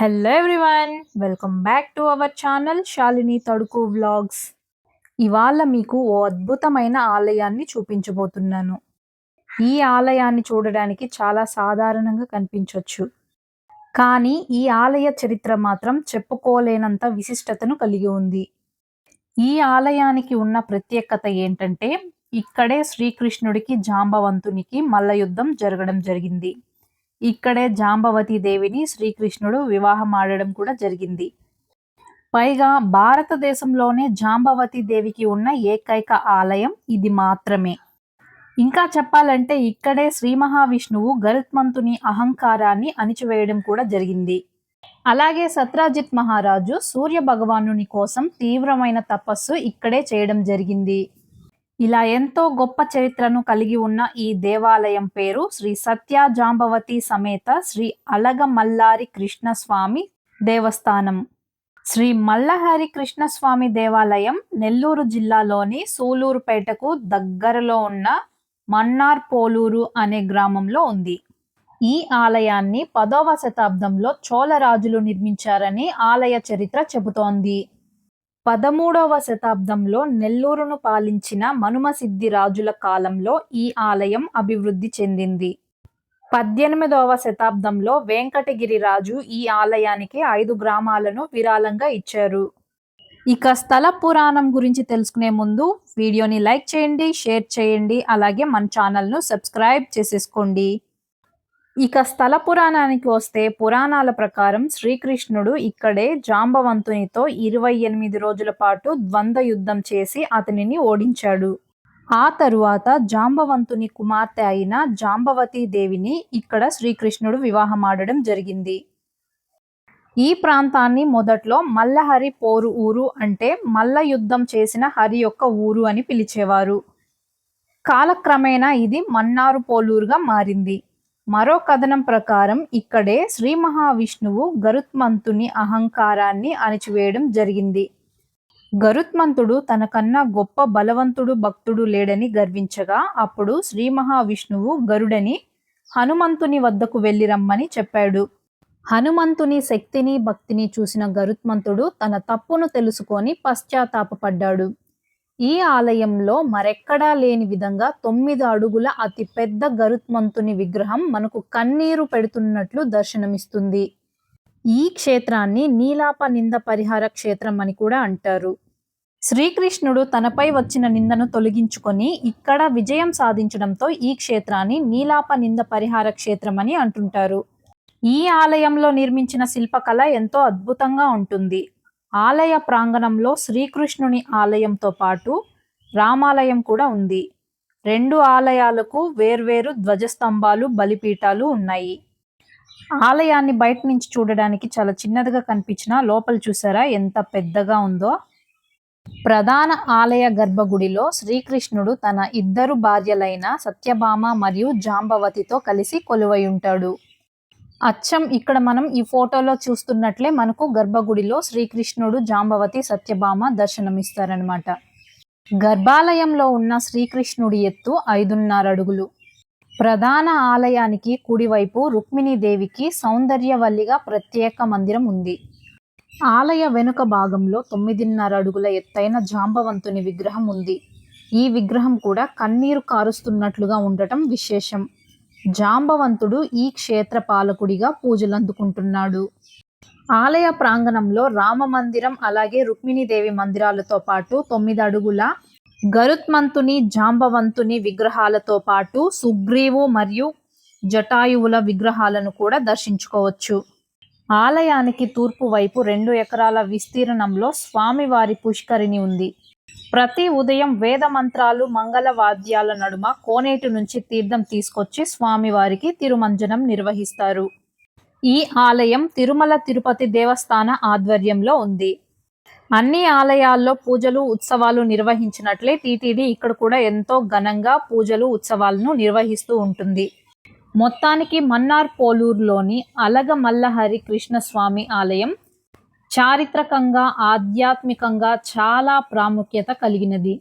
Hello everyone welcome back to our channel Shalini Thaduku vlogs ఇవాళ మీకు ఓ అద్భుతమైన ఆలయాన్ని చూపించబోతున్నాను. ఈ ఆలయాన్ని చూడడానికి చాలా సాధారణంగా కనిపించవచ్చు కానీ ఈ ఆలయ చరిత్ర మాత్రం చెప్పుకోలేనంత విశిష్టతను కలిగి ఉంది. ఈ ఆలయానికి ఉన్న ప్రత్యేకత ఏంటంటే ఇక్కడే శ్రీకృష్ణుడికి జాంబవంతునికి మల్ల యుద్ధం జరగడం జరిగింది. ఇక్కడే జాంబవతి దేవిని శ్రీకృష్ణుడు వివాహం ఆడడం కూడా జరిగింది. పైగా భారతదేశంలోనే జాంబవతి దేవికి ఉన్న ఏకైక ఆలయం ఇది మాత్రమే. ఇంకా చెప్పాలంటే ఇక్కడే శ్రీ మహావిష్ణువు గరుత్మంతుని అహంకారాన్ని అణిచివేయడం కూడా జరిగింది. అలాగే సత్రాజిత్ మహారాజు సూర్య భగవానుని కోసం తీవ్రమైన తపస్సు ఇక్కడే చేయడం జరిగింది. ఇలా ఎంతో గొప్ప చరిత్రను కలిగి ఉన్న ఈ దేవాలయం పేరు శ్రీ సత్యాజాంబవతి సమేత శ్రీ అలగమల్లారి కృష్ణస్వామి దేవస్థానం. శ్రీ మల్లహరి కృష్ణస్వామి దేవాలయం నెల్లూరు జిల్లాలోని సూలూరుపేటకు దగ్గరలో ఉన్న మన్నార్ పోలూరు అనే గ్రామంలో ఉంది. ఈ ఆలయాన్ని పదవ శతాబ్దంలో చోళరాజులు నిర్మించారని ఆలయ చరిత్ర చెబుతోంది. పదమూడవ శతాబ్దంలో నెల్లూరును పాలించిన మనుమసిద్ధి రాజుల కాలంలో ఈ ఆలయం అభివృద్ధి చెందింది. పద్దెనిమిదవ శతాబ్దంలో వెంకటగిరి రాజు ఈ ఆలయానికి ఐదు గ్రామాలను విరాళంగా ఇచ్చారు. ఇక స్థల పురాణం గురించి తెలుసుకునే ముందు వీడియోని లైక్ చేయండి షేర్ చేయండి అలాగే మన ఛానల్ను సబ్స్క్రైబ్ చేసేసుకోండి. ఇక స్థల పురాణానికి వస్తే పురాణాల ప్రకారం శ్రీకృష్ణుడు ఇక్కడే జాంబవంతునితో ఇరవై ఎనిమిది రోజుల పాటు ద్వంద్వ యుద్ధం చేసి అతనిని ఓడించాడు. ఆ తరువాత జాంబవంతుని కుమార్తె అయిన జాంబవతి దేవిని ఇక్కడ శ్రీకృష్ణుడు వివాహమాడడం జరిగింది. ఈ ప్రాంతాన్ని మొదట్లో మల్లహరి పోరు ఊరు అంటే మల్ల యుద్ధం చేసిన హరి యొక్క ఊరు అని పిలిచేవారు. కాలక్రమేణా ఇది మన్నారు పోలూరుగా మారింది. మరో కథనం ప్రకారం ఇక్కడే శ్రీ మహావిష్ణువు గరుత్మంతుని అహంకారాన్ని అణిచివేయడం జరిగింది. గరుత్మంతుడు తనకన్నా గొప్ప బలవంతుడు భక్తుడు లేడని గర్వించగా అప్పుడు శ్రీ మహావిష్ణువు గరుడని హనుమంతుని వద్దకు వెళ్ళి రమ్మని చెప్పాడు. హనుమంతుని శక్తిని భక్తిని చూసిన గరుత్మంతుడు తన తప్పును తెలుసుకొని పశ్చాత్తాపడ్డాడు ఈ ఆలయంలో మరెక్కడా లేని విధంగా తొమ్మిది అడుగుల అతి పెద్ద గరుత్మంతుని విగ్రహం మనకు కన్నీరు పెడుతున్నట్లు దర్శనమిస్తుంది. ఈ క్షేత్రాన్ని నీలాప నింద పరిహార క్షేత్రం అని కూడా అంటారు. శ్రీకృష్ణుడు తనపై వచ్చిన నిందను తొలగించుకొని ఇక్కడ విజయం సాధించడంతో ఈ క్షేత్రాన్ని నీలాప నింద పరిహార క్షేత్రం అని అంటుంటారు. ఈ ఆలయంలో నిర్మించిన శిల్పకళ ఎంతో అద్భుతంగా ఉంటుంది. ఆలయ ప్రాంగణంలో శ్రీకృష్ణుని ఆలయంతో పాటు రామాలయం కూడా ఉంది. రెండు ఆలయాలకు వేర్వేరు ధ్వజస్తంభాలు బలిపీఠాలు ఉన్నాయి. ఆలయాన్ని బయట నుంచి చూడడానికి చాలా చిన్నదిగా కనిపించిన లోపల చూసారా ఎంత పెద్దగా ఉందో? ప్రధాన ఆలయ గర్భగుడిలో శ్రీకృష్ణుడు తన ఇద్దరు భార్యలైన సత్యభామ మరియు జాంబవతితో కలిసి కొలువై ఉంటాడు. అచ్చం ఇక్కడ మనం ఈ ఫోటోలో చూస్తున్నట్లే మనకు గర్భగుడిలో శ్రీకృష్ణుడు జాంబవతి సత్యభామ దర్శనమిస్తారనమాట గర్భాలయంలో ఉన్న శ్రీకృష్ణుడి ఎత్తు ఐదున్నర అడుగులు. ప్రధాన ఆలయానికి కుడివైపు రుక్మిణీదేవికి సౌందర్యవల్లిగా ప్రత్యేక మందిరం ఉంది. ఆలయ వెనుక భాగంలో తొమ్మిదిన్నర అడుగుల ఎత్తైన జాంబవంతుని విగ్రహం ఉంది. ఈ విగ్రహం కూడా కన్నీరు కారుస్తున్నట్లుగా ఉండటం విశేషం. జాంబవంతుడు ఈ క్షేత్ర పాలకుడిగా పూజలు అందుకుంటున్నాడు ఆలయ ప్రాంగణంలో రామ మందిరం అలాగే రుక్మిణీదేవి మందిరాలతో పాటు తొమ్మిది అడుగుల గరుత్మంతుని జాంబవంతుని విగ్రహాలతో పాటు సుగ్రీవు మరియు జటాయువుల విగ్రహాలను కూడా దర్శించుకోవచ్చు. ఆలయానికి తూర్పు వైపు రెండు ఎకరాల విస్తీర్ణంలో స్వామివారి పుష్కరిణి ఉంది. ప్రతి ఉదయం వేద మంత్రాలు మంగళ వాద్యాల నడుమ కోనేటి నుంచి తీర్థం తీసుకొచ్చి స్వామివారికి తిరుమంజనం నిర్వహిస్తారు. ఈ ఆలయం తిరుమల తిరుపతి దేవస్థాన ఆధ్వర్యంలో ఉంది. అన్ని ఆలయాల్లో పూజలు ఉత్సవాలు నిర్వహించినట్లే టీటీడీ ఇక్కడ కూడా ఎంతో ఘనంగా పూజలు ఉత్సవాలను నిర్వహిస్తూ ఉంటుంది. మొత్తానికి మన్నార్ పోలూరులోని అలగమల్లహరి కృష్ణస్వామి ఆలయం చారిత్రకంగా ఆధ్యాత్మికంగా చాలా ప్రాముఖ్యత కలిగినది.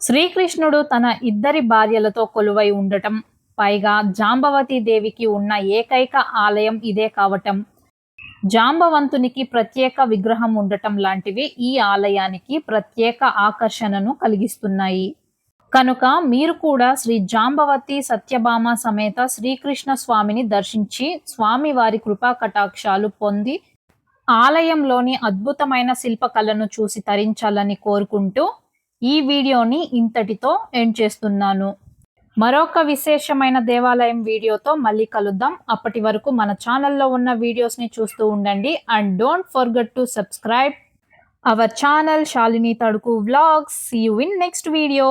శ్రీకృష్ణుడు తన ఇద్దరి భార్యలతో కొలువై ఉండటం పైగా జాంబవతి దేవికి ఉన్న ఏకైక ఆలయం ఇదే కావటం. జాంబవంతునికి ప్రత్యేక విగ్రహం ఉండటం లాంటివి ఈ ఆలయానికి ప్రత్యేక ఆకర్షణను కలిగిస్తున్నాయి. కనుక మీరు కూడా శ్రీ జాంబవతి సత్యభామ సమేత శ్రీకృష్ణ స్వామిని దర్శించి స్వామివారి కృపా కటాక్షాలు పొంది ఆలయంలోని అద్భుతమైన శిల్పకళను చూసి తరించాలని కోరుకుంటూ ఈ వీడియోని ఇంతటితో ఎండ్ చేస్తున్నాను. మరొక విశేషమైన దేవాలయం వీడియోతో మళ్ళీ కలుద్దాం. అప్పటి వరకు మన ఛానల్లో ఉన్న వీడియోస్ని చూస్తూ ఉండండి. And don't forget to subscribe our channel Shalini Thaduku vlogs see you in next video